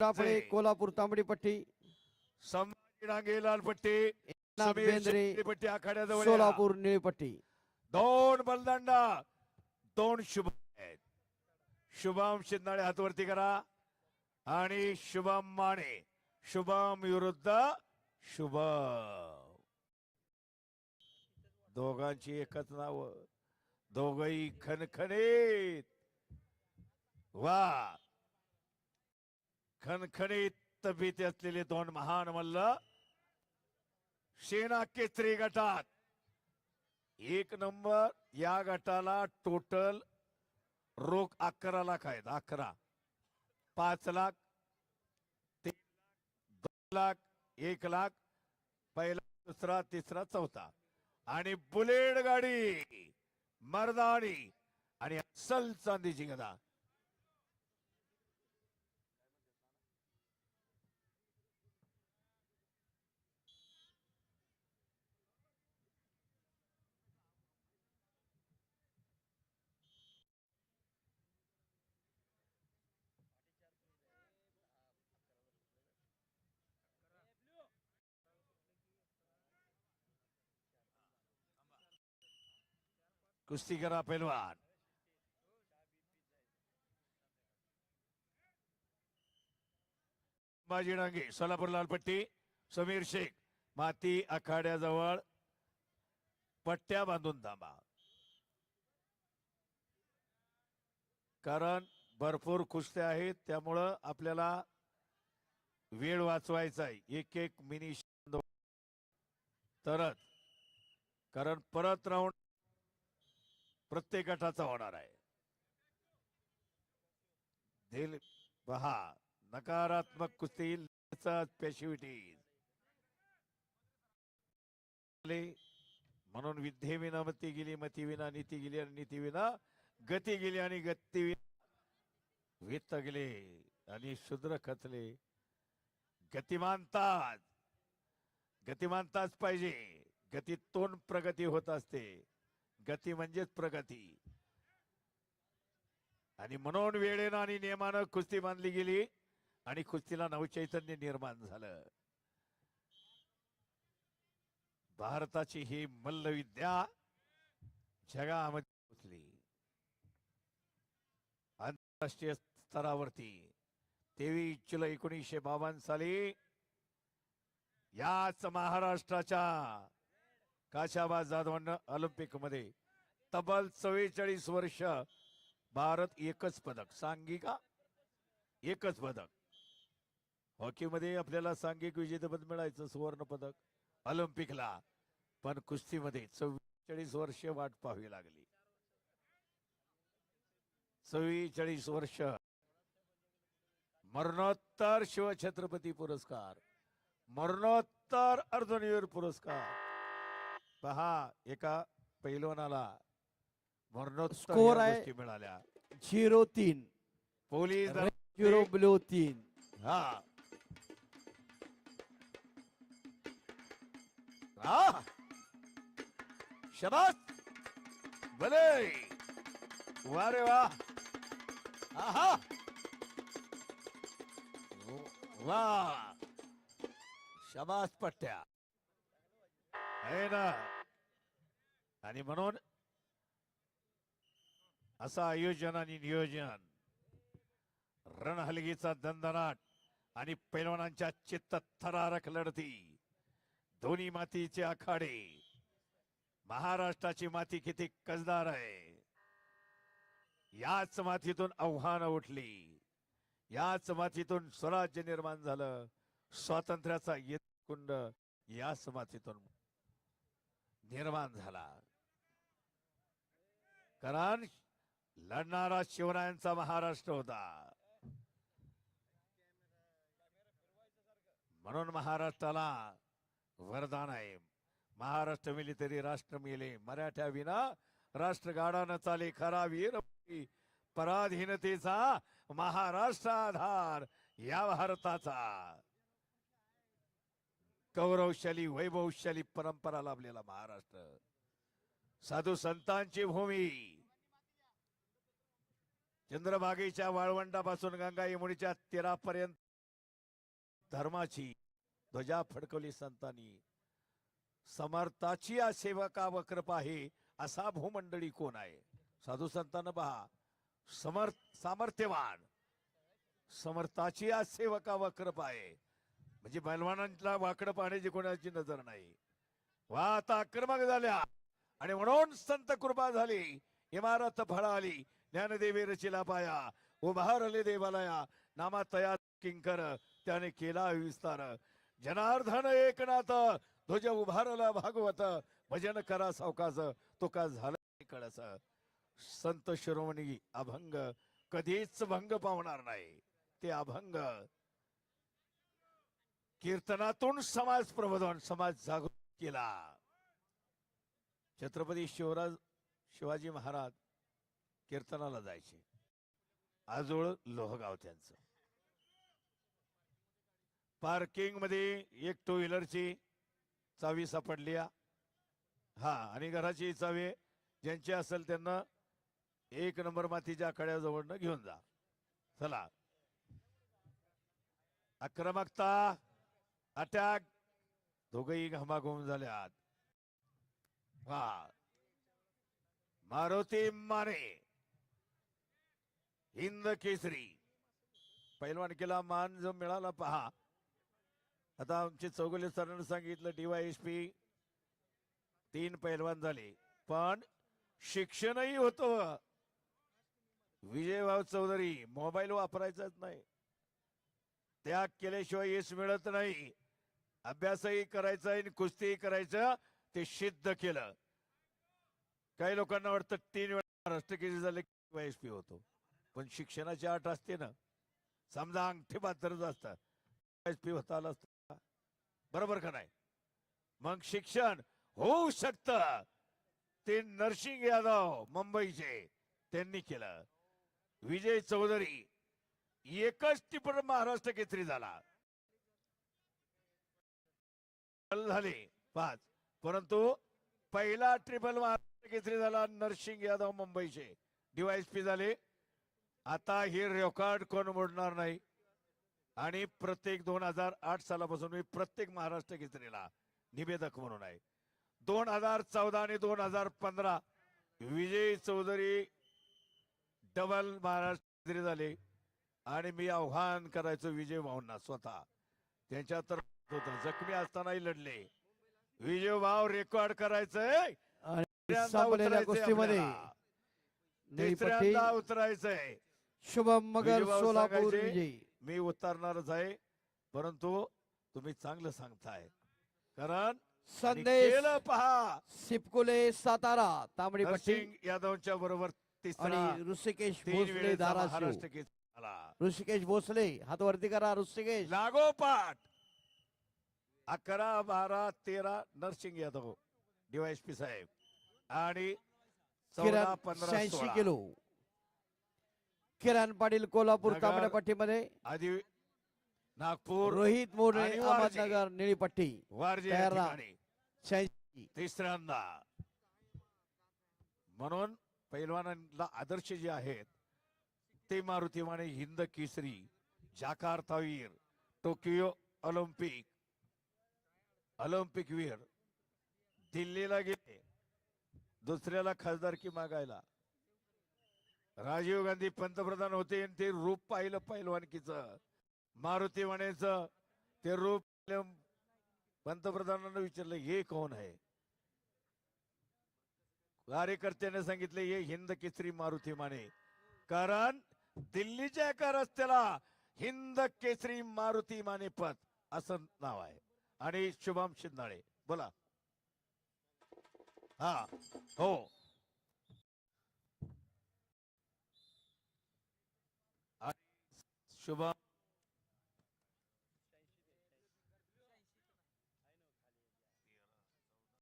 जय. कोल्हापूर तांबडी पट्टी. संभाजी डांगे लाल पट्टी. बेंद्रे पट्टी आखाड्याजवळ. सोलापूर निळी पट्टी. दोन बलदंडा दोन शुभ शुभम शिंदाळे हातवरती करा आणि शुभम माने. शुभम विरुद्ध शुभम. दोघांची एकच नाव. दोघही खणखणीत वा. खणखणीत तब्येती असलेले दोन महान मल्ल सेना केसरी गटात. एक नंबर या गटाला टोटल रोख अकरा लाख आहेत अकरा. पाच लाख तीन लाख दोन लाख एक लाख पहिला दुसरा तिसरा चौथा. आणि बुलेट गाडी मर्दाणी आणि अस्सल चांदीची गदा कुस्ती करा पैलवान. बाजी डांगे सोलापूर लालपट्टी समीर शेख माती आखाड्याजवळ पट्ट्या बांधून थांबा. कारण भरपूर कुस्त्या आहेत त्यामुळं आपल्याला वेळ वाचवायचा आहे एक एक मिनी तरच. कारण परत राऊंड प्रत्येक गटाचा होणार आहे. दिल पहा नकारात्मक कुस्ती पॅशिव्हिटी म्हणून विद्येविना मती गेली मती विना नीती गेली आणि नीती विना गती गेली आणि गती विना वित्त गेले आणि शूद्र खचले. गतिमानताच गतिमानताच पाहिजे. गतीत तोंड प्रगती होत असते. गती म्हणजेच प्रगती. आणि म्हणून वेळेनं आणि नियमानं कुस्ती बांधली गेली आणि कुस्तीला नवचैतन्य निर्माण झालं. भारताची ही मल्लविद्या जगामध्ये पोचली. आंतरराष्ट्रीय स्तरावरती तेवीस जुलै एकोणीसशे बावन्न साली याच महाराष्ट्राच्या काशाबा जाधवांना ऑलिम्पिकमध्ये तब्बल चव्वेचाळीस वर्ष भारत एकच पदक. सांघिका एकच पदक. हॉकीमध्ये आपल्याला सांघिक विजेतेपद मिळायचं सुवर्ण पदक ऑलिम्पिकला. पण कुस्तीमध्ये चव्वेचाळीस वर्ष वाट पाहावी लागली. चव्वेचाळीस वर्ष. मरणोत्तर शिवछत्रपती पुरस्कार. मरणोत्तर अर्जुनवीर पुरस्कार. पहा एका पैलवानाला या आहे. मिळाल्या. झिरो तीन. पोलीस झिरो ब्ल्यू तीन. हा. हा. शबास! भले! वा. रे वा वा. शबास पट्ट्या. आहे ना आणि म्हणून असं आयोजन आणि नियोजन रणहलगीचा दंदनाट आणि पैलवानांच्या चित्त थरारक लढती दोन्ही मातीचे आखाडे महाराष्ट्राची माती किती कसदार आहे याच मातीतून आव्हानं उठली याच मातीतून स्वराज्य निर्माण झालं स्वातंत्र्याचा कुंड याच मातीतून निर्माण झाला. कारण लढणारा शिवरायांचा महाराष्ट्र होता. म्हणून महाराष्ट्राला वरदान आहे. महाराष्ट्र मिली तरी राष्ट्र मिले. मराठ्या विना राष्ट्र गाडानं चाले खरा वीर पराधीनतेचा महाराष्ट्र आधार या भारताचा. गौरवशाली वैभवशाली परंपरा लाभलेला महाराष्ट्र. साधू संतांची भूमी. चंद्रभागेच्या वाळवंटापासून गंगा यमुनीच्या तीरापर्यंत धर्माची ध्वजा फडकवली संतांनी. समर्थाची या सेवका वक्रप आहे असा भूमंडळी कोण आहे? साधू संतांना पहा. समर्थ सामर्थ्यवान. समर्थाची या सेवका वक्रप आहे. म्हणजे बैलवानांना वाकडं पाहण्याची कोणाची नजर नाही. वा आता आक्रमक झाल्या. आणि म्हणून संत कृपा झाली. इमारत फळाली. ज्ञानदेवी रचिला पाया. उभारले देवालया. नामा तया किंकर. त्याने केला विस्तार. जनार्दन एकनाथ. ध्वज उभारला भागवत. भजन करा सावकास तो का झाला कळस. संत शिरोमणी अभंग. कधीच भंग पावणार नाही. ते अभंग. कीर्तनातून समाज प्रबोधन समाज जागृत केला. छत्रपती शिवराज शिवाजी महाराज कीर्तनाला जायचे. आजोळ लोहगाव त्यांचं. पार्किंगमध्ये एक टू व्हीलरची चावी सापडली. हा हा आणि घराची चावी ज्यांची असेल त्यांना एक नंबर मातीच्या कड्याजवळनं घेऊन जा. चला. आक्रमकता अटॅक. दोघही घमाघूम झाल्यात. हा. मारुती माने. हिंद केसरी. पैलवान केला मान जो मिळाला पहा. आता आमचे चौगुले सरांनी सांगितलं डीवायएसपी तीन पैलवान झाले. पण शिक्षणही होतं. विजयभाऊ चौधरी मोबाईल वापरायचाच नाही. त्याग केल्याशिवाय यश मिळत नाही. अभ्यासही करायचा आणि कुस्तीही करायचं ते सिद्ध केलं. काही लोकांना वाटतं तीन वेळा महाराष्ट्र केसरी झाले पी होतो. पण शिक्षणाची आठ असते ना. समजा अंगठी पात्रच असतं पी होता आला असतं. बरोबर का नाही? मग शिक्षण होऊ शकत. ते नरसिंग यादव मुंबईचे त्यांनी केलं. विजय चौधरी एकच टिपण महाराष्ट्र केसरी झाला. झाले. पाच. परंतु पहिला ट्रिपल महाराष्ट्र केसरी झाला? नरसिंग यादव मुंबईचे. पी झाले. आता हे रेकॉर्ड कोण मोडणार नाही? आणि प्रत्येक दोन हजार आठ सालापासून मी प्रत्येक महाराष्ट्र केसरीला निवेदक म्हणून आहे. दोन हजार चौदा आणि दोन हजार पंधरा विजय चौधरी डबल महाराष्ट्र झाले? आणि मी आव्हान करायचो विजय भाऊंना स्वतः. त्यांच्या तर जखमी असतानाही लढले. विजय भाऊ रेकॉर्ड करायचंय. तिसऱ्यांदा संपलेल्या उतरायचंय शुभम मगर सोलापूर मी उतरणारच आहे परंतु तुम्ही चांगलं सांगताय. कारण संदेश पहा. सिपकुले सातारा तांबडी पट्टी. यादवच्या बरोबर तिसरा आणि ऋषिकेश भोसले धाराशिव. ऋषिकेश भोसले हातवरती करा ऋषिकेश. लागोपाठ. अकरा बारा तेरा नरसिंग यादव डीवायएसपी साहेब. आणि चौदा पंधरा शहाऐंशी सोळा. किलो. किरण पाटील कोल्हापूर नगर, तांबड्या पट्टीमध्ये आधी नागपूर रोहित मोरे आणि वारजे. अहमदनगर निळी पट्टी. वारजे या तयार राहा. ठिकाणी. शहाऐंशी. तिसऱ्यांदा. म्हणून पैलवानांना आदर्श जे आहेत ते मारुती माने हिंद केसरी जाकार्तावीर टोकियो ऑलिम्पिक ऑलिम्पिक वीर दिल्लीला गेले दुसऱ्याला खासदारकी मागायला. राजीव गांधी पंतप्रधान होते आणि ते रूप पाहिलं पैलवानकीच. मारुती मानेचं ते रूप पंतप्रधानांना विचारलं हे कोण आहे? कार्यकर्त्याने सांगितले हे हिंद केसरी मारुती माने कारण दिल्लीच्या एका रस्त्याला हिंद केसरी मारुती माने पद असं नाव आहे. आणि शुभम शिंदाळे. बोला. हा हो. शुभम